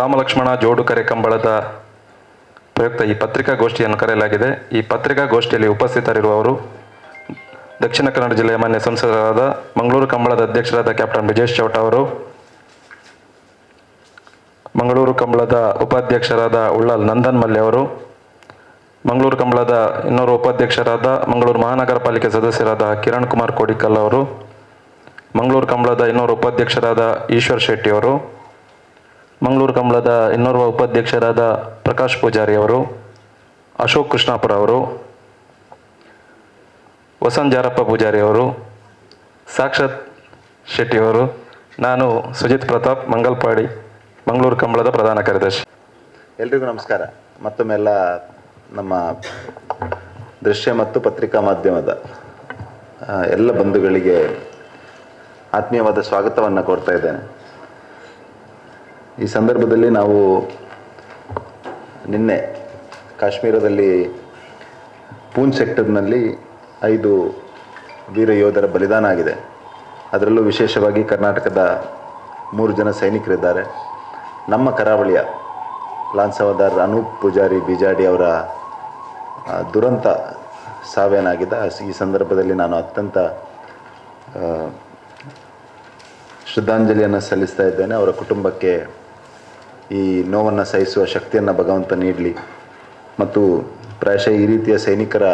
ರಾಮಲಕ್ಷ್ಮಣ ಜೋಡುಕರೆ ಕಂಬಳದ ಪ್ರಯುಕ್ತ ಈ ಪತ್ರಿಕಾಗೋಷ್ಠಿಯನ್ನು ಕರೆಯಲಾಗಿದೆ. ಈ ಪತ್ರಿಕಾಗೋಷ್ಠಿಯಲ್ಲಿ ಉಪಸ್ಥಿತರಿರುವವರು ದಕ್ಷಿಣ ಕನ್ನಡ ಜಿಲ್ಲೆಯ ಮಾನ್ಯ ಸಂಸದರಾದ ಮಂಗಳೂರು ಕಂಬಳದ ಅಧ್ಯಕ್ಷರಾದ ಕ್ಯಾಪ್ಟನ್ ಬ್ರಿಜೇಶ್ ಚೌಟ ಅವರು, ಮಂಗಳೂರು ಕಂಬಳದ ಉಪಾಧ್ಯಕ್ಷರಾದ ಉಳ್ಳಾಲ್ ನಂದನ್ ಮಲ್ಯ ಅವರು, ಮಂಗಳೂರು ಕಂಬಳದ ಇನ್ನೂರು ಉಪಾಧ್ಯಕ್ಷರಾದ ಮಂಗಳೂರು ಮಹಾನಗರ ಪಾಲಿಕೆ ಸದಸ್ಯರಾದ ಕಿರಣ್ ಕುಮಾರ್ ಕೋಡಿಕಲ್ ಅವರು, ಮಂಗಳೂರು ಕಂಬಳದ ಇನ್ನೂರು ಉಪಾಧ್ಯಕ್ಷರಾದ ಈಶ್ವರ್ ಶೆಟ್ಟಿ ಅವರು ಮಂಗಳೂರು ಕಂಬಳದ ಇನ್ನೋರ್ವ ಉಪಾಧ್ಯಕ್ಷರಾದ ಪ್ರಕಾಶ್ ಪೂಜಾರಿ ಅವರು, ಅಶೋಕ್ ಕೃಷ್ಣಾಪುರ ಅವರು, ವಸಂತ್ ಜಾರಪ್ಪ ಪೂಜಾರಿ ಅವರು, ಸಾಕ್ಷಾತ್ ಶೆಟ್ಟಿ ಅವರು, ನಾನು ಸುಜಿತ್ ಪ್ರತಾಪ್, ಮಂಗಲ್ಪಾಡಿ, ಮಂಗಳೂರು ಕಂಬಳದ ಪ್ರಧಾನ ಕಾರ್ಯದರ್ಶಿ. ಎಲ್ರಿಗೂ ನಮಸ್ಕಾರ. ಮತ್ತೊಮ್ಮೆ ಎಲ್ಲ ನಮ್ಮ ದೃಶ್ಯ ಮತ್ತು ಪತ್ರಿಕಾ ಮಾಧ್ಯಮದ ಎಲ್ಲ ಬಂಧುಗಳಿಗೆ ಆತ್ಮೀಯವಾದ ಸ್ವಾಗತವನ್ನು ಕೋರ್ತಾ ಇದ್ದೇನೆ. ಈ ಸಂದರ್ಭದಲ್ಲಿ ನಾವು ನಿನ್ನೆ ಕಾಶ್ಮೀರದಲ್ಲಿ ಪೂಂಚ್ ಸೆಕ್ಟರ್ನಲ್ಲಿ ಐದು ವೀರ ಯೋಧರ ಬಲಿದಾನ ಆಗಿದೆ. ಅದರಲ್ಲೂ ವಿಶೇಷವಾಗಿ ಕರ್ನಾಟಕದ ಮೂರು ಜನ ಸೈನಿಕರಿದ್ದಾರೆ. ನಮ್ಮ ಕರಾವಳಿಯ ಲಾನ್ಸವದಾರ್ ಅನೂಪ್ ಪೂಜಾರಿ ಬಿಜಾಡಿ ಅವರ ದುರಂತ ಸಾವೇನಾಗಿದೆ? ಈ ಸಂದರ್ಭದಲ್ಲಿ ನಾನು ಅತ್ಯಂತ ಶ್ರದ್ಧಾಂಜಲಿಯನ್ನು ಸಲ್ಲಿಸ್ತಾ ಇದ್ದೇನೆ. ಅವರ ಕುಟುಂಬಕ್ಕೆ ಈ ನೋವನ್ನು ಸಹಿಸುವ ಶಕ್ತಿಯನ್ನು ಭಗವಂತ ನೀಡಲಿ. ಮತ್ತು ಪ್ರಾಯಶಃ ಈ ರೀತಿಯ ಸೈನಿಕರ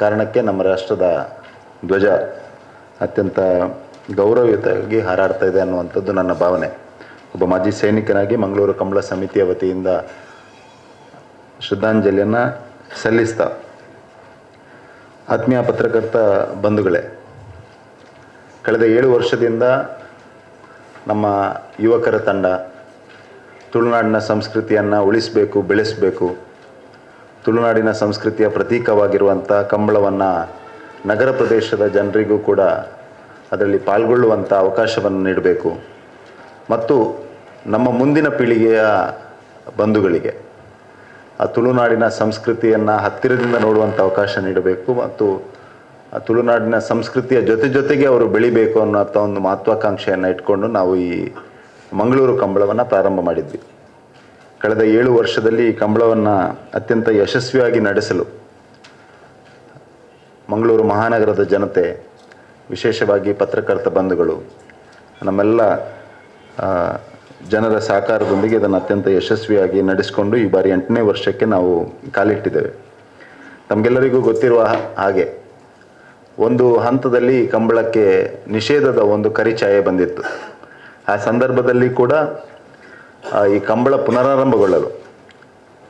ಕಾರಣಕ್ಕೆ ನಮ್ಮ ರಾಷ್ಟ್ರದ ಧ್ವಜ ಅತ್ಯಂತ ಗೌರವಯುತವಾಗಿ ಹಾರಾಡ್ತಾ ಇದೆ ಅನ್ನುವಂಥದ್ದು ನನ್ನ ಭಾವನೆ. ಒಬ್ಬ ಮಾಜಿ ಸೈನಿಕನಾಗಿ ಮಂಗಳೂರು ಕಂಬಳ ಸಮಿತಿಯ ವತಿಯಿಂದ ಶ್ರದ್ಧಾಂಜಲಿಯನ್ನು ಸಲ್ಲಿಸ್ತಾ ಆತ್ಮೀಯ ಪತ್ರಕರ್ತ ಬಂಧುಗಳೇ, ಕಳೆದ ಏಳು ವರ್ಷದಿಂದ ನಮ್ಮ ಯುವಕರ ತಂಡ ತುಳುನಾಡಿನ ಸಂಸ್ಕೃತಿಯನ್ನು ಉಳಿಸಬೇಕು, ಬೆಳೆಸಬೇಕು. ತುಳುನಾಡಿನ ಸಂಸ್ಕೃತಿಯ ಪ್ರತೀಕವಾಗಿರುವಂಥ ಕಂಬಳವನ್ನು ನಗರ ಪ್ರದೇಶದ ಜನರಿಗೂ ಕೂಡ ಅದರಲ್ಲಿ ಪಾಲ್ಗೊಳ್ಳುವಂಥ ಅವಕಾಶವನ್ನು ನೀಡಬೇಕು. ಮತ್ತು ನಮ್ಮ ಮುಂದಿನ ಪೀಳಿಗೆಯ ಬಂಧುಗಳಿಗೆ ಆ ತುಳುನಾಡಿನ ಸಂಸ್ಕೃತಿಯನ್ನು ಹತ್ತಿರದಿಂದ ನೋಡುವಂಥ ಅವಕಾಶ ನೀಡಬೇಕು ಮತ್ತು ಆ ತುಳುನಾಡಿನ ಸಂಸ್ಕೃತಿಯ ಜೊತೆ ಜೊತೆಗೆ ಅವರು ಬೆಳಿಬೇಕು ಅನ್ನೋಂಥ ಒಂದು ಮಹತ್ವಾಕಾಂಕ್ಷೆಯನ್ನು ಇಟ್ಕೊಂಡು ನಾವು ಈ ಮಂಗಳೂರು ಕಂಬಳವನ್ನು ಪ್ರಾರಂಭ ಮಾಡಿದ್ವಿ. ಕಳೆದ ಏಳು ವರ್ಷದಲ್ಲಿ ಈ ಕಂಬಳವನ್ನು ಅತ್ಯಂತ ಯಶಸ್ವಿಯಾಗಿ ನಡೆಸಲು ಮಂಗಳೂರು ಮಹಾನಗರದ ಜನತೆ, ವಿಶೇಷವಾಗಿ ಪತ್ರಕರ್ತ ಬಂಧುಗಳು, ನಮ್ಮೆಲ್ಲ ಜನರ ಸಹಕಾರದೊಂದಿಗೆ ಇದನ್ನು ಅತ್ಯಂತ ಯಶಸ್ವಿಯಾಗಿ ನಡೆಸಿಕೊಂಡು ಈ ಬಾರಿ ಎಂಟನೇ ವರ್ಷಕ್ಕೆ ನಾವು ಕಾಲಿಟ್ಟಿದ್ದೇವೆ. ತಮಗೆಲ್ಲರಿಗೂ ಗೊತ್ತಿರುವ ಹಾಗೆ ಒಂದು ಹಂತದಲ್ಲಿ ಕಂಬಳಕ್ಕೆ ನಿಷೇಧದ ಒಂದು ಕರಿಛಾಯೆ ಬಂದಿತ್ತು. ಆ ಸಂದರ್ಭದಲ್ಲಿ ಕೂಡ ಈ ಕಂಬಳ ಪುನರಾರಂಭಗೊಳ್ಳಲು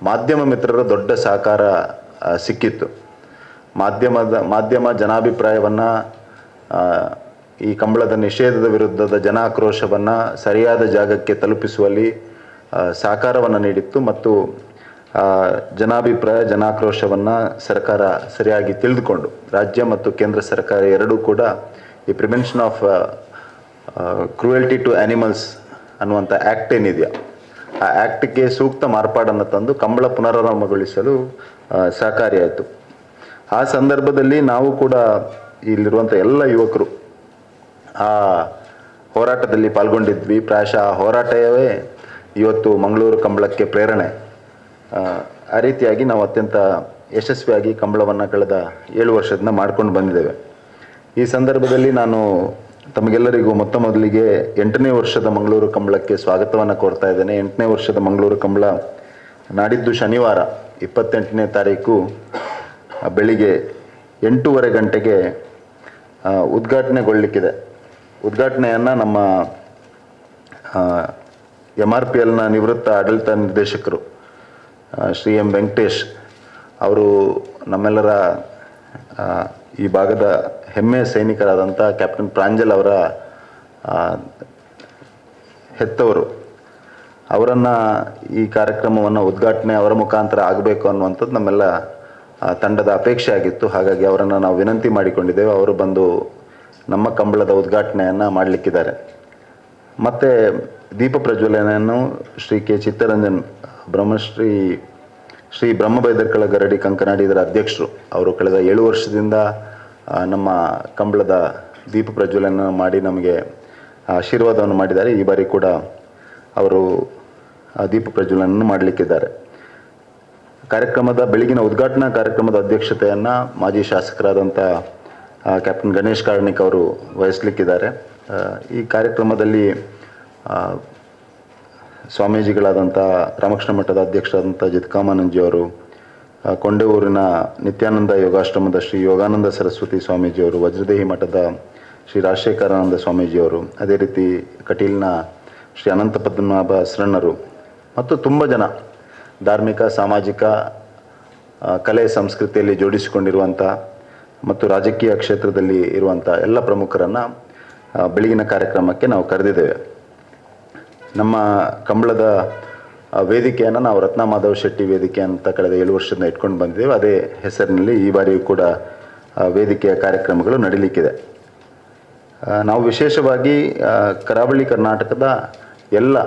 ಮಾಧ್ಯಮ ಮಿತ್ರರ ದೊಡ್ಡ ಸಹಕಾರ ಸಿಕ್ಕಿತ್ತು. ಮಾಧ್ಯಮದ, ಮಾಧ್ಯಮ ಜನಾಭಿಪ್ರಾಯವನ್ನು ಈ ಕಂಬಳದ ನಿಷೇಧದ ವಿರುದ್ಧದ ಜನಾಕ್ರೋಶವನ್ನು ಸರಿಯಾದ ಜಾಗಕ್ಕೆ ತಲುಪಿಸುವಲ್ಲಿ ಸಹಕಾರವನ್ನು ನೀಡಿತ್ತು ಮತ್ತು ಜನಾಭಿಪ್ರಾಯ, ಜನಾಕ್ರೋಶವನ್ನು ಸರ್ಕಾರ ಸರಿಯಾಗಿ ತಿಳಿದುಕೊಂಡು, ರಾಜ್ಯ ಮತ್ತು ಕೇಂದ್ರ ಸರ್ಕಾರ ಎರಡೂ ಕೂಡ ಈ prevention of cruelty to animals ಅನ್ನುವಂಥ ಆ್ಯಕ್ಟ್ ಏನಿದೆಯಾ, ಆ ಆ್ಯಕ್ಟ್ಗೆ ಸೂಕ್ತ ಮಾರ್ಪಾಡನ್ನು ತಂದು ಕಂಬಳ ಪುನರಾರಂಭಗೊಳಿಸಲು ಸಹಕಾರಿಯಾಯಿತು. ಆ ಸಂದರ್ಭದಲ್ಲಿ ನಾವು ಕೂಡ ಇಲ್ಲಿರುವಂಥ ಎಲ್ಲ ಯುವಕರು ಆ ಹೋರಾಟದಲ್ಲಿ ಪಾಲ್ಗೊಂಡಿದ್ವಿ. ಪ್ರಾಯಶಃ ಆ ಹೋರಾಟವೇ ಇವತ್ತು ಮಂಗಳೂರು ಕಂಬಳಕ್ಕೆ ಪ್ರೇರಣೆ. ಆ ರೀತಿಯಾಗಿ ನಾವು ಅತ್ಯಂತ ಯಶಸ್ವಿಯಾಗಿ ಕಂಬಳವನ್ನು ಕಳೆದ ಏಳು ವರ್ಷದಿಂದ ಮಾಡ್ಕೊಂಡು ಬಂದಿದ್ದೇವೆ. ಈ ಸಂದರ್ಭದಲ್ಲಿ ನಾನು ತಮಗೆಲ್ಲರಿಗೂ ಮೊತ್ತ ಮೊದಲಿಗೆ ಎಂಟನೇ ವರ್ಷದ ಮಂಗಳೂರು ಕಂಬಳಕ್ಕೆ ಸ್ವಾಗತವನ್ನು ಕೋರ್ತಾ ಇದ್ದೇನೆ. ಎಂಟನೇ ವರ್ಷದ ಮಂಗಳೂರು ಕಂಬಳ ನಾಡಿದ್ದು ಶನಿವಾರ, ಇಪ್ಪತ್ತೆಂಟನೇ ತಾರೀಕು ಬೆಳಿಗ್ಗೆ ಎಂಟೂವರೆ ಗಂಟೆಗೆ ಉದ್ಘಾಟನೆಗೊಳ್ಳಲಿಕ್ಕಿದೆ ಉದ್ಘಾಟನೆಯನ್ನು ನಮ್ಮ ಎಂ ಆರ್ ಪಿ ಎಲ್ನ ನಿವೃತ್ತ ಆಡಳಿತ ನಿರ್ದೇಶಕರು ಶ್ರೀ ಎಂ ವೆಂಕಟೇಶ್ ಅವರು ನಮ್ಮೆಲ್ಲರ ಈ ಭಾಗದ ಹೆಮ್ಮೆಯ ಸೈನಿಕರಾದಂಥ ಕ್ಯಾಪ್ಟನ್ ಪ್ರಾಂಜಲ್ ಅವರ ಹೆತ್ತವರು. ಅವರನ್ನು ಈ ಕಾರ್ಯಕ್ರಮವನ್ನು ಉದ್ಘಾಟನೆ ಅವರ ಮುಖಾಂತರ ಆಗಬೇಕು ಅನ್ನುವಂಥದ್ದು ನಮ್ಮೆಲ್ಲ ತಂಡದ ಅಪೇಕ್ಷೆ ಆಗಿತ್ತು. ಹಾಗಾಗಿ ಅವರನ್ನು ನಾವು ವಿನಂತಿ ಮಾಡಿಕೊಂಡಿದ್ದೇವೆ. ಅವರು ಬಂದು ನಮ್ಮ ಕಂಬಳದ ಉದ್ಘಾಟನೆಯನ್ನು ಮಾಡಲಿಕ್ಕಿದ್ದಾರೆ. ಮತ್ತು ದೀಪ ಪ್ರಜ್ವಲನೆಯನ್ನು ಶ್ರೀ ಕೆ ಚಿತ್ತರಂಜನ್, ಬ್ರಹ್ಮಶ್ರೀ, ಶ್ರೀ ಬ್ರಹ್ಮಬೈದರ್ಕಳ ಗರಡಿ ಕಂಕನಾಡಿ ಇದರ ಅಧ್ಯಕ್ಷರು. ಅವರು ಕಳೆದ ಏಳು ವರ್ಷದಿಂದ ನಮ್ಮ ಕಂಬಳದ ದೀಪ ಪ್ರಜ್ವಲನ ಮಾಡಿ ನಮಗೆ ಆಶೀರ್ವಾದವನ್ನು ಮಾಡಿದ್ದಾರೆ. ಈ ಬಾರಿ ಕೂಡ ಅವರು ದೀಪ ಪ್ರಜ್ವಲನ ಮಾಡಲಿಕ್ಕಿದ್ದಾರೆ. ಕಾರ್ಯಕ್ರಮದ ಬೆಳಗಿನ ಉದ್ಘಾಟನಾ ಕಾರ್ಯಕ್ರಮದ ಅಧ್ಯಕ್ಷತೆಯನ್ನು ಮಾಜಿ ಶಾಸಕರಾದಂಥ ಕ್ಯಾಪ್ಟನ್ ಗಣೇಶ್ ಕಾರ್ಣಿಕ್ ಅವರು ವಹಿಸಲಿಕ್ಕಿದ್ದಾರೆ. ಈ ಕಾರ್ಯಕ್ರಮದಲ್ಲಿ ಸ್ವಾಮೀಜಿಗಳಾದಂಥ ರಾಮಕೃಷ್ಣ ಮಠದ ಅಧ್ಯಕ್ಷರಾದಂಥ ಜಿತ್ಕಾಮಾನಂಜಿಯವರು ಆ, ಊರಿನ ನಿತ್ಯಾನಂದ ಯೋಗಾಶ್ರಮದ ಶ್ರೀ ಯೋಗಾನಂದ ಸರಸ್ವತಿ ಸ್ವಾಮೀಜಿಯವರು ವಜ್ರದೇಹಿ ಮಠದ ಶ್ರೀ ರಾಜಶೇಖರಾನಂದ ಸ್ವಾಮೀಜಿಯವರು ಅದೇ ರೀತಿ ಕಟೀಲ್ನ ಶ್ರೀ ಅನಂತ ಪದ್ಮನಾಭ ಶರಣರು ಮತ್ತು ತುಂಬ ಜನ ಧಾರ್ಮಿಕ ಸಾಮಾಜಿಕ ಕಲೆ ಸಂಸ್ಕೃತಿಯಲ್ಲಿ ಜೋಡಿಸಿಕೊಂಡಿರುವಂಥ ಮತ್ತು ರಾಜಕೀಯ ಕ್ಷೇತ್ರದಲ್ಲಿ ಇರುವಂಥ ಎಲ್ಲ ಪ್ರಮುಖರನ್ನು ಬೆಳಗಿನ ಕಾರ್ಯಕ್ರಮಕ್ಕೆ ನಾವು ಕರೆದಿದ್ದೇವೆ. ನಮ್ಮ ಕಂಬಳದ ವೇದಿಕೆಯನ್ನು ನಾವು ರತ್ನ ಮಾಧವ್ ಶೆಟ್ಟಿ ವೇದಿಕೆ ಅಂತ ಕಳೆದ ಏಳು ವರ್ಷದಿಂದ ಇಟ್ಕೊಂಡು ಬಂದಿದ್ದೇವೆ. ಅದೇ ಹೆಸರಿನಲ್ಲಿ ಈ ಬಾರಿಯೂ ಕೂಡ ವೇದಿಕೆಯ ಕಾರ್ಯಕ್ರಮಗಳು ನಡೀಲಿಕ್ಕಿದೆ. ನಾವು ವಿಶೇಷವಾಗಿ ಕರಾವಳಿ ಕರ್ನಾಟಕದ ಎಲ್ಲ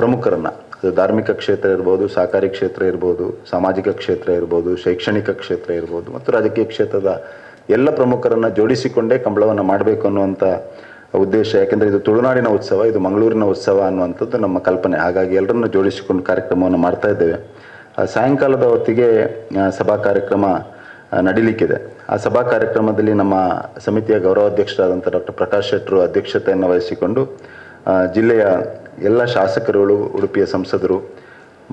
ಪ್ರಮುಖರನ್ನ, ಅದು ಧಾರ್ಮಿಕ ಕ್ಷೇತ್ರ ಇರ್ಬೋದು, ಸಹಕಾರಿ ಕ್ಷೇತ್ರ ಇರ್ಬೋದು, ಸಾಮಾಜಿಕ ಕ್ಷೇತ್ರ ಇರ್ಬೋದು, ಶೈಕ್ಷಣಿಕ ಕ್ಷೇತ್ರ ಇರ್ಬೋದು, ಮತ್ತು ರಾಜಕೀಯ ಕ್ಷೇತ್ರದ ಎಲ್ಲ ಪ್ರಮುಖರನ್ನು ಜೋಡಿಸಿಕೊಂಡೇ ಕಂಬಳವನ್ನು ಮಾಡಬೇಕು ಅನ್ನುವಂಥ ಉದ್ದೇಶ ಯಾಕೆಂದರೆ ಇದು ತುಳುನಾಡಿನ ಉತ್ಸವ, ಇದು ಮಂಗಳೂರಿನ ಉತ್ಸವ ಅನ್ನುವಂಥದ್ದು ನಮ್ಮ ಕಲ್ಪನೆ. ಹಾಗಾಗಿ ಎಲ್ಲರನ್ನು ಜೋಡಿಸಿಕೊಂಡು ಕಾರ್ಯಕ್ರಮವನ್ನು ಮಾಡ್ತಾ ಇದ್ದೇವೆ. ಸಾಯಂಕಾಲದ ಹೊತ್ತಿಗೆ ಸಭಾ ಕಾರ್ಯಕ್ರಮ ನಡೀಲಿಕ್ಕಿದೆ. ಆ ಸಭಾ ಕಾರ್ಯಕ್ರಮದಲ್ಲಿ ನಮ್ಮ ಸಮಿತಿಯ ಗೌರವಾಧ್ಯಕ್ಷರಾದಂಥ ಡಾಕ್ಟರ್ ಪ್ರಕಾಶ್ ಶೆಟ್ಟರು ಅಧ್ಯಕ್ಷತೆಯನ್ನು ವಹಿಸಿಕೊಂಡು ಜಿಲ್ಲೆಯ ಎಲ್ಲ ಶಾಸಕರುಗಳು, ಉಡುಪಿಯ ಸಂಸದರು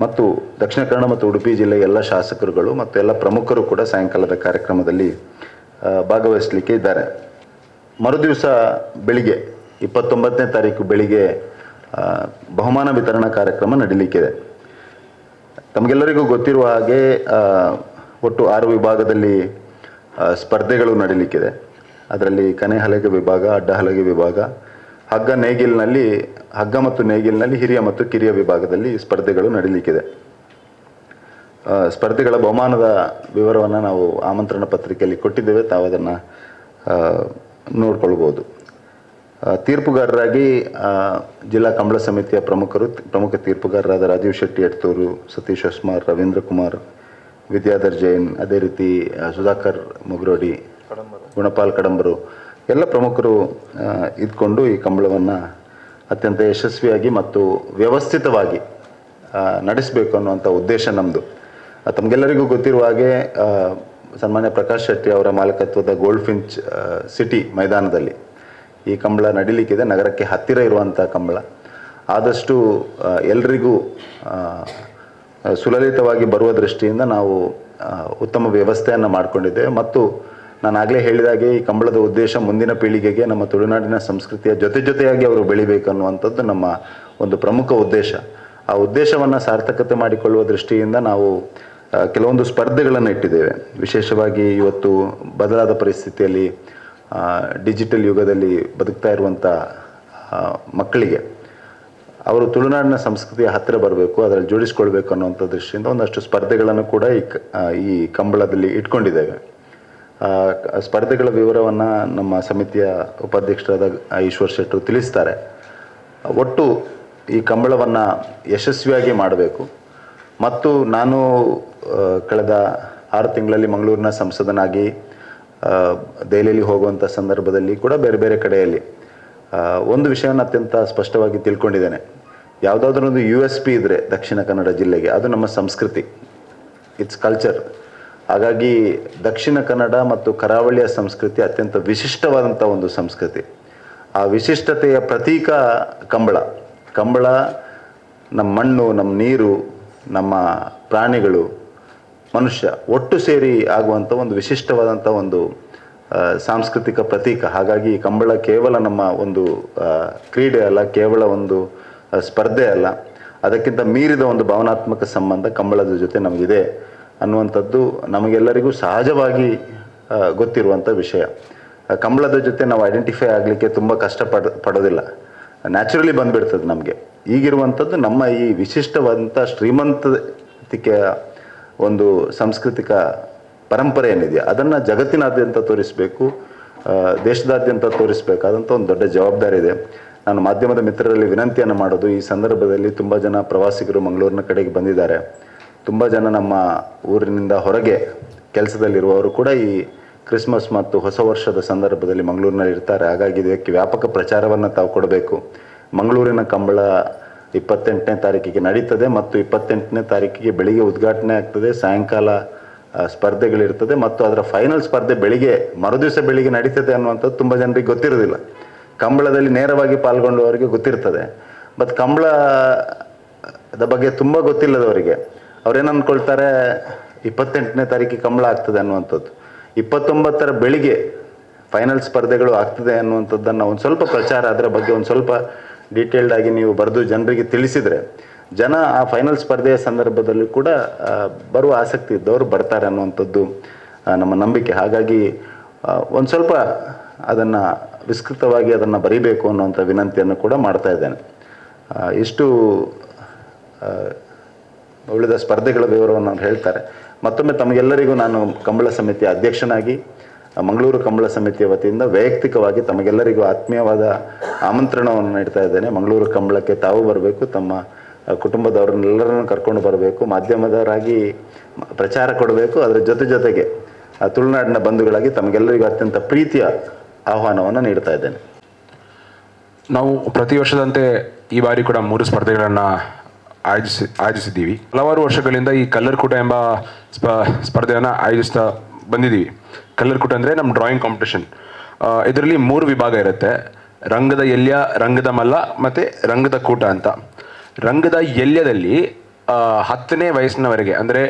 ಮತ್ತು ದಕ್ಷಿಣ ಕನ್ನಡ ಮತ್ತು ಉಡುಪಿ ಜಿಲ್ಲೆಯ ಎಲ್ಲ ಶಾಸಕರುಗಳು ಮತ್ತು ಎಲ್ಲ ಪ್ರಮುಖರು ಕೂಡ ಸಾಯಂಕಾಲದ ಕಾರ್ಯಕ್ರಮದಲ್ಲಿ ಭಾಗವಹಿಸಲಿಕ್ಕೆ ಇದ್ದಾರೆ. ಮರುದಿವಸ ಬೆಳಿಗ್ಗೆ, ಇಪ್ಪತ್ತೊಂಬತ್ತನೇ ತಾರೀಕು ಬೆಳಿಗ್ಗೆ ಬಹುಮಾನ ವಿತರಣಾ ಕಾರ್ಯಕ್ರಮ ನಡೀಲಿಕ್ಕಿದೆ. ತಮಗೆಲ್ಲರಿಗೂ ಗೊತ್ತಿರುವ ಹಾಗೆ ಒಟ್ಟು ಆರು ವಿಭಾಗದಲ್ಲಿ ಸ್ಪರ್ಧೆಗಳು ನಡೀಲಿಕ್ಕಿದೆ. ಅದರಲ್ಲಿ ಕನೆ ಹಲಗೆ ವಿಭಾಗ, ಅಡ್ಡ ಹಲಗೆ ವಿಭಾಗ, ಹಗ್ಗ ನೇಗಿಲ್ನಲ್ಲಿ, ಹಗ್ಗ ಮತ್ತು ನೇಗಿಲ್ನಲ್ಲಿ ಹಿರಿಯ ಮತ್ತು ಕಿರಿಯ ವಿಭಾಗದಲ್ಲಿ ಸ್ಪರ್ಧೆಗಳು ನಡೀಲಿಕ್ಕಿದೆ. ಸ್ಪರ್ಧೆಗಳ ಬಹುಮಾನದ ವಿವರವನ್ನು ನಾವು ಆಮಂತ್ರಣ ಪತ್ರಿಕೆಯಲ್ಲಿ ಕೊಟ್ಟಿದ್ದೇವೆ. ತಾವು ಅದನ್ನು ನೋಡ್ಕೊಳ್ಬೋದು. ತೀರ್ಪುಗಾರರಾಗಿ ಜಿಲ್ಲಾ ಕಂಬಳ ಸಮಿತಿಯ ಪ್ರಮುಖರು, ಪ್ರಮುಖ ತೀರ್ಪುಗಾರರಾದ ರಾಜೀವ್ ಶೆಟ್ಟಿ ಎಡ್ತೂರು ಸತೀಶ್ ಹೊಸ್ಮಾರ್ ರವೀಂದ್ರ ಕುಮಾರ್, ವಿದ್ಯಾಧರ್ ಜೈನ್, ಅದೇ ರೀತಿ ಸುಧಾಕರ್ ಮುಗ್ರೋಡಿ, ಗುಣಪಾಲ್ ಕಡಂಬರು, ಎಲ್ಲ ಪ್ರಮುಖರು ಇದ್ಕೊಂಡು ಈ ಕಂಬಳವನ್ನು ಅತ್ಯಂತ ಯಶಸ್ವಿಯಾಗಿ ಮತ್ತು ವ್ಯವಸ್ಥಿತವಾಗಿ ನಡೆಸಬೇಕು ಅನ್ನುವಂಥ ಉದ್ದೇಶ ನಮ್ಮದು ತಮಗೆಲ್ಲರಿಗೂ ಗೊತ್ತಿರುವ ಹಾಗೆ ಸನ್ಮಾನ್ಯ ಪ್ರಕಾಶ್ ಶೆಟ್ಟಿ ಅವರ ಮಾಲಕತ್ವದ ಗೋಲ್ಡ್ ಫಿಂಚ್ ಸಿಟಿ ಮೈದಾನದಲ್ಲಿ. ಈ ಕಂಬಳ ನಡಿಲಿಕ್ಕಿದೆ, ನಗರಕ್ಕೆ ಹತ್ತಿರ ಇರುವಂಥ ಕಂಬಳ. ಆದಷ್ಟು ಎಲ್ರಿಗೂ ಸುಲಲಿತವಾಗಿ ಬರುವ ದೃಷ್ಟಿಯಿಂದ ನಾವು ಉತ್ತಮ ವ್ಯವಸ್ಥೆಯನ್ನು ಮಾಡಿಕೊಂಡಿದ್ದೇವೆ. ಮತ್ತು ನಾನು ಆಗಲೇ ಹೇಳಿದಾಗೆ, ಈ ಕಂಬಳದ ಉದ್ದೇಶ ಮುಂದಿನ ಪೀಳಿಗೆಗೆ ನಮ್ಮ ತುಳುನಾಡಿನ ಸಂಸ್ಕೃತಿಯ ಜೊತೆ ಜೊತೆಯಾಗಿ ಅವರು ಬೆಳಿಬೇಕು ಅನ್ನುವಂಥದ್ದು ನಮ್ಮ ಒಂದು ಪ್ರಮುಖ ಉದ್ದೇಶ. ಆ ಉದ್ದೇಶವನ್ನು ಸಾರ್ಥಕತೆ ಮಾಡಿಕೊಳ್ಳುವ ದೃಷ್ಟಿಯಿಂದ ನಾವು ಕೆಲವೊಂದು ಸ್ಪರ್ಧೆಗಳನ್ನು ಇಟ್ಟಿದ್ದೇವೆ. ವಿಶೇಷವಾಗಿ ಇವತ್ತು ಬದಲಾದ ಪರಿಸ್ಥಿತಿಯಲ್ಲಿ ಡಿಜಿಟಲ್ ಯುಗದಲ್ಲಿ ಬದುಕ್ತಾ ಇರುವಂಥ ಮಕ್ಕಳಿಗೆ ಅವರು ತುಳುನಾಡಿನ ಸಂಸ್ಕೃತಿಯ ಹತ್ತಿರ ಬರಬೇಕು, ಅದರಲ್ಲಿ ಜೋಡಿಸ್ಕೊಳ್ಬೇಕು ಅನ್ನುವಂಥ ದೃಷ್ಟಿಯಿಂದ ಒಂದಷ್ಟು ಸ್ಪರ್ಧೆಗಳನ್ನು ಕೂಡ ಈ ಈ ಕಂಬಳದಲ್ಲಿ ಇಟ್ಕೊಂಡಿದ್ದೇವೆ. ಸ್ಪರ್ಧೆಗಳ ವಿವರವನ್ನು ನಮ್ಮ ಸಮಿತಿಯ ಉಪಾಧ್ಯಕ್ಷರಾದ ಈಶ್ವರ್ ಶೆಟ್ಟರು ತಿಳಿಸ್ತಾರೆ. ಒಟ್ಟು ಈ ಕಂಬಳವನ್ನು ಯಶಸ್ವಿಯಾಗಿ ಮಾಡಬೇಕು. ಮತ್ತು ನಾನು ಕಳೆದ ಆರು ತಿಂಗಳಲ್ಲಿ ಮಂಗಳೂರಿನ ಸಂಸದನಾಗಿ ದೆಹಲಿಯಲ್ಲಿ ಹೋಗುವಂಥ ಸಂದರ್ಭದಲ್ಲಿ ಕೂಡ ಬೇರೆ ಬೇರೆ ಕಡೆಯಲ್ಲಿ ಒಂದು ವಿಷಯವನ್ನು ಅತ್ಯಂತ ಸ್ಪಷ್ಟವಾಗಿ ತಿಳ್ಕೊಂಡಿದ್ದೇನೆ. ಯಾವುದಾದ್ರೂ ಒಂದು ಯು ಎಸ್ ಪಿ ಇದ್ದರೆ ದಕ್ಷಿಣ ಕನ್ನಡ ಜಿಲ್ಲೆಗೆ, ಅದು ನಮ್ಮ ಸಂಸ್ಕೃತಿ. ಇಟ್ಸ್ ಕಲ್ಚರ್ ಹಾಗಾಗಿ ದಕ್ಷಿಣ ಕನ್ನಡ ಮತ್ತು ಕರಾವಳಿಯ ಸಂಸ್ಕೃತಿ ಅತ್ಯಂತ ವಿಶಿಷ್ಟವಾದಂಥ ಒಂದು ಸಂಸ್ಕೃತಿ. ಆ ವಿಶಿಷ್ಟತೆಯ ಪ್ರತೀಕ ಕಂಬಳ. ಕಂಬಳ, ನಮ್ಮ ಮಣ್ಣು, ನಮ್ಮ ನೀರು ನಮ್ಮ ಪ್ರಾಣಿಗಳು ಮನುಷ್ಯ ಒಟ್ಟು ಸೇರಿ ಆಗುವಂಥ ಒಂದು ವಿಶಿಷ್ಟವಾದಂಥ ಒಂದು ಸಾಂಸ್ಕೃತಿಕ ಪ್ರತೀಕ. ಹಾಗಾಗಿ ಕಂಬಳ ಕೇವಲ ನಮ್ಮ ಒಂದು ಕ್ರೀಡೆ ಅಲ್ಲ, ಕೇವಲ ಒಂದು ಸ್ಪರ್ಧೆ ಅಲ್ಲ. ಅದಕ್ಕಿಂತ ಮೀರಿದ ಒಂದು ಭಾವನಾತ್ಮಕ ಸಂಬಂಧ ಕಂಬಳದ ಜೊತೆ ನಮಗಿದೆ ಅನ್ನುವಂಥದ್ದು ನಮಗೆಲ್ಲರಿಗೂ ಸಹಜವಾಗಿ ಗೊತ್ತಿರುವಂಥ ವಿಷಯ. ಕಂಬಳದ ಜೊತೆ ನಾವು ಐಡೆಂಟಿಫೈ ಆಗಲಿಕ್ಕೆ ತುಂಬ ಕಷ್ಟ ಪಡ ಪಡೋದಿಲ್ಲ. ನ್ಯಾಚುರಲಿ ಬಂದುಬಿಡ್ತದೆ ನಮಗೆ. ಈಗಿರುವಂಥದ್ದು ನಮ್ಮ ಈ ವಿಶಿಷ್ಟವಾದಂಥ ಶ್ರೀಮಂತಿಕೆಯ ಒಂದು ಸಾಂಸ್ಕೃತಿಕ ಪರಂಪರೆ ಏನಿದೆ, ಅದನ್ನು ಜಗತ್ತಿನಾದ್ಯಂತ ತೋರಿಸಬೇಕು ದೇಶದಾದ್ಯಂತ ತೋರಿಸಬೇಕಾದಂಥ ಒಂದು ದೊಡ್ಡ ಜವಾಬ್ದಾರಿ ಇದೆ. ನಾನು ಮಾಧ್ಯಮದ ಮಿತ್ರರಲ್ಲಿ ವಿನಂತಿಯನ್ನು ಮಾಡೋದು, ಈ ಸಂದರ್ಭದಲ್ಲಿ ತುಂಬ ಜನ ಪ್ರವಾಸಿಗರು ಮಂಗಳೂರಿನ ಕಡೆಗೆ ಬಂದಿದ್ದಾರೆ. ತುಂಬ ಜನ ನಮ್ಮ ಊರಿನಿಂದ ಹೊರಗೆ ಕೆಲಸದಲ್ಲಿರುವವರು ಕೂಡ ಈ ಕ್ರಿಸ್ಮಸ್ ಮತ್ತು ಹೊಸ ವರ್ಷದ ಸಂದರ್ಭದಲ್ಲಿ ಮಂಗಳೂರಿನಲ್ಲಿ ಇರ್ತಾರೆ ಹಾಗಾಗಿ ಇದಕ್ಕೆ ವ್ಯಾಪಕ ಪ್ರಚಾರವನ್ನು ತಾವು ಕೊಡಬೇಕು. ಮಂಗಳೂರಿನ ಕಂಬಳ ಇಪ್ಪತ್ತೆಂಟನೇ ತಾರೀಕಿಗೆ ನಡೀತದೆ ಮತ್ತು ಇಪ್ಪತ್ತೆಂಟನೇ ತಾರೀಕಿಗೆ ಬೆಳಿಗ್ಗೆ ಉದ್ಘಾಟನೆ ಆಗ್ತದೆ, ಸಾಯಂಕಾಲ ಸ್ಪರ್ಧೆಗಳಿರ್ತದೆ ಮತ್ತು ಅದರ ಫೈನಲ್ ಸ್ಪರ್ಧೆ ಬೆಳಿಗ್ಗೆ, ಮರುದಿವಸ ಬೆಳಿಗ್ಗೆ ನಡೀತದೆ ಅನ್ನುವಂಥದ್ದು ತುಂಬ ಜನರಿಗೆ ಗೊತ್ತಿರೋದಿಲ್ಲ. ಕಂಬಳದಲ್ಲಿ ನೇರವಾಗಿ ಪಾಲ್ಗೊಂಡವರಿಗೆ ಗೊತ್ತಿರ್ತದೆ. ಮತ್ತು ಕಂಬಳದ ಬಗ್ಗೆ ತುಂಬ ಗೊತ್ತಿಲ್ಲದವರಿಗೆ, ಅವ್ರೇನು ಅಂದ್ಕೊಳ್ತಾರೆ ಇಪ್ಪತ್ತೆಂಟನೇ ತಾರೀಕಿಗೆ ಕಂಬಳ ಆಗ್ತದೆ ಅನ್ನುವಂಥದ್ದು. ಇಪ್ಪತ್ತೊಂಬತ್ತರ ಬೆಳಿಗ್ಗೆ ಫೈನಲ್ ಸ್ಪರ್ಧೆಗಳು ಆಗ್ತದೆ ಅನ್ನುವಂಥದ್ದನ್ನು ಒಂದು ಸ್ವಲ್ಪ ಪ್ರಚಾರ, ಅದರ ಬಗ್ಗೆ ಒಂದು ಸ್ವಲ್ಪ ಡೀಟೇಲ್ಡ್ ಆಗಿ ನೀವು ಬರೆದು ಜನರಿಗೆ ತಿಳಿಸಿದರೆ, ಜನ ಆ ಫೈನಲ್ ಸ್ಪರ್ಧೆಯ ಸಂದರ್ಭದಲ್ಲಿ ಕೂಡ ಬರುವ ಆಸಕ್ತಿ ಇದ್ದವರು ಬರ್ತಾರೆ ಅನ್ನುವಂಥದ್ದು ನಮ್ಮ ನಂಬಿಕೆ. ಹಾಗಾಗಿ ಒಂದು ಸ್ವಲ್ಪ ಅದನ್ನು ವಿಸ್ತೃತವಾಗಿ ಅದನ್ನು ಬರಿಬೇಕು ಅನ್ನುವಂಥ ವಿನಂತಿಯನ್ನು ಕೂಡ ಮಾಡ್ತಾ ಇದ್ದೇನೆ. ಇಷ್ಟು ಉಳಿದ ಸ್ಪರ್ಧೆಗಳ ವಿವರವನ್ನು ಹೇಳ್ತಾರೆ. ಮತ್ತೊಮ್ಮೆ ತಮಗೆಲ್ಲರಿಗೂ ನಾನು ಕಂಬಳ ಸಮಿತಿಯ ಅಧ್ಯಕ್ಷನಾಗಿ ಮಂಗಳೂರು ಕಂಬಳ ಸಮಿತಿಯ ವತಿಯಿಂದ ವೈಯಕ್ತಿಕವಾಗಿ ತಮಗೆಲ್ಲರಿಗೂ ಆತ್ಮೀಯವಾದ ಆಮಂತ್ರಣವನ್ನು ನೀಡ್ತಾ ಇದ್ದೇನೆ. ಮಂಗಳೂರು ಕಂಬಳಕ್ಕೆ ತಾವು ಬರಬೇಕು, ತಮ್ಮ ಕುಟುಂಬದವರನ್ನೆಲ್ಲರನ್ನು ಕರ್ಕೊಂಡು ಬರಬೇಕು, ಮಾಧ್ಯಮದವರಾಗಿ ಪ್ರಚಾರ ಕೊಡಬೇಕು. ಅದರ ಜೊತೆ ಜೊತೆಗೆ ತುಳುನಾಡಿನ ಬಂಧುಗಳಾಗಿ ತಮಗೆಲ್ಲರಿಗೂ ಅತ್ಯಂತ ಪ್ರೀತಿಯ ಆಹ್ವಾನವನ್ನು ನೀಡ್ತಾ ಇದ್ದೇನೆ. ನಾವು ಪ್ರತಿ ವರ್ಷದಂತೆ ಈ ಬಾರಿ ಕೂಡ ಮೂರು ಸ್ಪರ್ಧೆಗಳನ್ನು ಆಯೋಜಿಸಿ, ಆಯೋಜಿಸಿದ್ದೀವಿ. ಹಲವಾರು ವರ್ಷಗಳಿಂದ ಈ ಕಲ್ಲರ್ ಕೂಟ ಎಂಬ ಸ್ಪ, ಸ್ಪರ್ಧೆಯನ್ನು ಆಯೋಜಿಸ್ತಾ ಬಂದಿದ್ದೀವಿ. ಕಲ್ಲರ್ ಕೂಟ ಅಂದರೆ ನಮ್ಮ ಡ್ರಾಯಿಂಗ್ ಕಾಂಪಿಟೇಷನ್ ಇದರಲ್ಲಿ ಮೂರು ವಿಭಾಗ ಇರುತ್ತೆ. ರಂಗದ ಎಲ್ಯ, ರಂಗದ ಮಲ್ಲ ಮತ್ತು ರಂಗದ ಕೂಟ ಅಂತ. ರಂಗದ ಎಲ್ಯದಲ್ಲಿ ಹತ್ತನೇ ವಯಸ್ಸಿನವರೆಗೆ, ಅಂದರೆ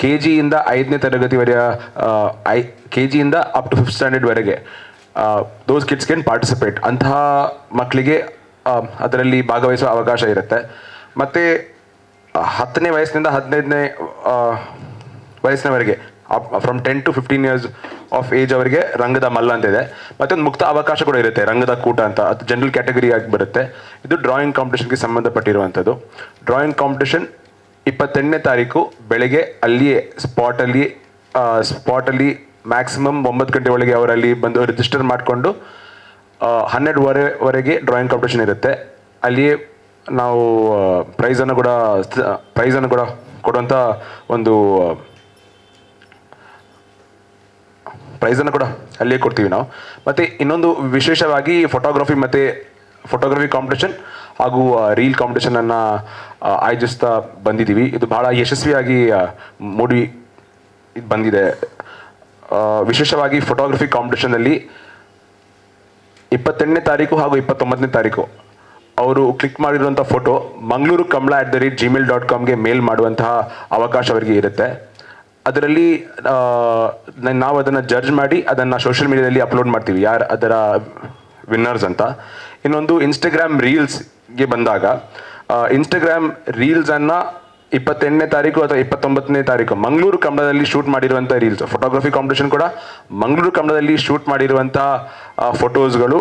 ಕೆ ಜಿಯಿಂದ ಐದನೇ ತರಗತಿವರೆಯ ಐ ಕೆ ಜಿಯಿಂದ ಅಪ್ ಟು ಫಿಫ್ತ್ ಸ್ಟ್ಯಾಂಡರ್ಡ್ವರೆಗೆ ದೋಸ್ ಕಿಡ್ಸ್ ಕ್ಯಾನ್ ಪಾರ್ಟಿಸಿಪೇಟ್ ಅಂತಹ ಮಕ್ಕಳಿಗೆ ಅದರಲ್ಲಿ ಭಾಗವಹಿಸುವ ಅವಕಾಶ ಇರುತ್ತೆ. ಮತ್ತು, ಹತ್ತನೇ ವಯಸ್ಸಿನಿಂದ ಹದಿನೈದನೇ ವಯಸ್ಸಿನವರೆಗೆ from ten to fifteen years of age ಅವರಿಗೆ ರಂಗದ ಮಲ್ಲ ಅಂತ ಇದೆ. ಮತ್ತೊಂದು ಮುಕ್ತ ಅವಕಾಶ ಕೂಡ ಇರುತ್ತೆ, ರಂಗದ ಕೂಟ ಅಂತ. ಅದು ಜನರಲ್ ಕ್ಯಾಟಗರಿ ಆಗಿ ಬರುತ್ತೆ. ಇದು ಡ್ರಾಯಿಂಗ್ ಕಾಂಪಿಟೇಷನ್ಗೆ ಸಂಬಂಧಪಟ್ಟಿರುವಂಥದ್ದು. ಡ್ರಾಯಿಂಗ್ ಕಾಂಪಿಟೇಷನ್ ಇಪ್ಪತ್ತೆಂಟನೇ ತಾರೀಕು ಬೆಳಗ್ಗೆ ಅಲ್ಲಿಯೇ ಸ್ಪಾಟಲ್ಲಿ ಸ್ಪಾಟಲ್ಲಿ ಮ್ಯಾಕ್ಸಿಮಮ್ ಒಂಬತ್ತು ಗಂಟೆ ಒಳಗೆ ಅವರಲ್ಲಿ ಬಂದು ರಿಜಿಸ್ಟರ್ ಮಾಡಿಕೊಂಡು ಹನ್ನೆರಡುವರೆವರೆಗೆ ಡ್ರಾಯಿಂಗ್ ಕಾಂಪಿಟೇಷನ್ ಇರುತ್ತೆ. ಅಲ್ಲಿಯೇ ನಾವು ಪ್ರೈಸನ್ನು ಕೂಡ ಪ್ರೈಸನ್ನು ಕೂಡ ಕೊಡುವಂಥ ಒಂದು ಪ್ರೈಸನ್ನು ಕೂಡ ಅಲ್ಲಿಯೇ ಕೊಡ್ತೀವಿ ನಾವು. ಮತ್ತು ಇನ್ನೊಂದು ವಿಶೇಷವಾಗಿ ಫೋಟೋಗ್ರಫಿ ಮತ್ತು ಫೋಟೋಗ್ರಫಿ ಕಾಂಪಿಟೇಷನ್ ಹಾಗೂ ರೀಲ್ ಕಾಂಪಿಟೇಷನನ್ನು ಆಯೋಜಿಸ್ತಾ ಬಂದಿದ್ದೀವಿ. ಇದು ಭಾಳ ಯಶಸ್ವಿಯಾಗಿ ಮೂಡಿ ಇದು ಬಂದಿದೆ ವಿಶೇಷವಾಗಿ ಫೋಟೋಗ್ರಫಿ ಕಾಂಪಿಟೇಷನಲ್ಲಿ ಇಪ್ಪತ್ತೆಂಟನೇ ತಾರೀಕು ಹಾಗೂ ಇಪ್ಪತ್ತೊಂಬತ್ತನೇ ತಾರೀಕು ಅವರು ಕ್ಲಿಕ್ ಮಾಡಿರುವಂಥ photo Mangaluru Kamala at the rate Gmail dot ಕಾಮ್ಗೆ mail ಮಾಡುವಂತಹ ಅವಕಾಶ ಅವರಿಗೆ ಇರುತ್ತೆ. ಅದರಲ್ಲಿ ನಾವು ಅದನ್ನು ಜಡ್ಜ್ ಮಾಡಿ ಅದನ್ನು ಸೋಷಿಯಲ್ ಮೀಡಿಯಾದಲ್ಲಿ ಅಪ್ಲೋಡ್ ಮಾಡ್ತೀವಿ. ಯಾರು ಅದರ ವಿನ್ನರ್ಸ್ ಅಂತ. ಇನ್ನೊಂದು ಇನ್ಸ್ಟಾಗ್ರಾಮ್ ರೀಲ್ಸ್ಗೆ ಬಂದಾಗ ಇನ್ಸ್ಟಾಗ್ರಾಮ್ ರೀಲ್ಸನ್ನು ಇಪ್ಪತ್ತೆಂಟನೇ ತಾರೀಕು ಅಥವಾ ಇಪ್ಪತ್ತೊಂಬತ್ತನೇ ತಾರೀಕು, ಮಂಗಳೂರು ಕನ್ನಡದಲ್ಲಿ ಶೂಟ್ ಮಾಡಿರುವಂಥ ರೀಲ್ಸ್ ಫೋಟೋಗ್ರಫಿ ಕಾಂಪಿಟೇಷನ್ ಕೂಡ ಮಂಗಳೂರು ಕನ್ನಡದಲ್ಲಿ ಶೂಟ್ ಮಾಡಿರುವಂಥ ಫೋಟೋಸ್ಗಳು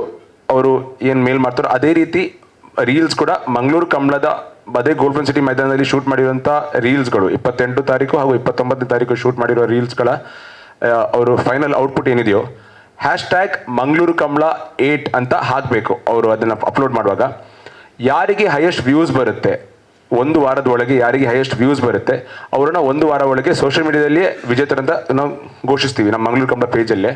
ಅವರು ಏನು ಮೇಲ್ ಮಾಡ್ತಾರೋ ಅದೇ ರೀತಿ ರೀಲ್ಸ್ ಕೂಡ ಮಂಗಳೂರು ಕಮಲದ ಅದೇ ಗೋಲ್ಡನ್ ಸಿಟಿ ಮೈದಾನದಲ್ಲಿ ಶೂಟ್ ಮಾಡಿರುವಂಥ ರೀಲ್ಸ್ಗಳು ಇಪ್ಪತ್ತೆಂಟು ತಾರೀಕು ಹಾಗೂ ಇಪ್ಪತ್ತೊಂಬತ್ತನೇ ತಾರೀಕು ಶೂಟ್ ಮಾಡಿರೋ ರೀಲ್ಸ್ಗಳ ಅವರು ಫೈನಲ್ ಔಟ್ಪುಟ್ ಏನಿದೆಯೋ ಹ್ಯಾಶ್ ಟ್ಯಾಗ್ ಮಂಗಳೂರು ಕಮಲ ಏಟ್ ಅಂತ ಹಾಕಬೇಕು ಅವರು ಅದನ್ನು ಅಪ್ಲೋಡ್ ಮಾಡುವಾಗ. ಯಾರಿಗೆ ಹೈಯೆಸ್ಟ್ ವ್ಯೂಸ್ ಬರುತ್ತೆ, ಒಂದು ವಾರದ ಒಳಗೆ ಯಾರಿಗೆ ಹೈಯೆಸ್ಟ್ ವ್ಯೂಸ್ ಬರುತ್ತೆ, ಅವರನ್ನು ಒಂದು ವಾರ ಒಳಗೆ ಸೋಷಿಯಲ್ ಮೀಡಿಯಾದಲ್ಲಿಯೇ ವಿಜೇತರಂತ ನಾವು ಘೋಷಿಸ್ತೀವಿ ನಮ್ಮ ಮಂಗಳೂರು ಕಮಲ ಪೇಜಲ್ಲೇ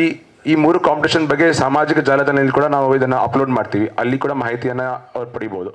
ಈ ಈ ಮೂರು ಕಾಂಪಿಟೇಷನ್ ಬಗ್ಗೆ ಸಾಮಾಜಿಕ ಜಾಲತಾಣದಲ್ಲಿ ಕೂಡ ನಾವು ಇದನ್ನು ಅಪ್ಲೋಡ್ ಮಾಡ್ತೀವಿ. ಅಲ್ಲಿ ಕೂಡ ಮಾಹಿತಿಯನ್ನು ಅವ್ರು ಪಡಿಬೋದು.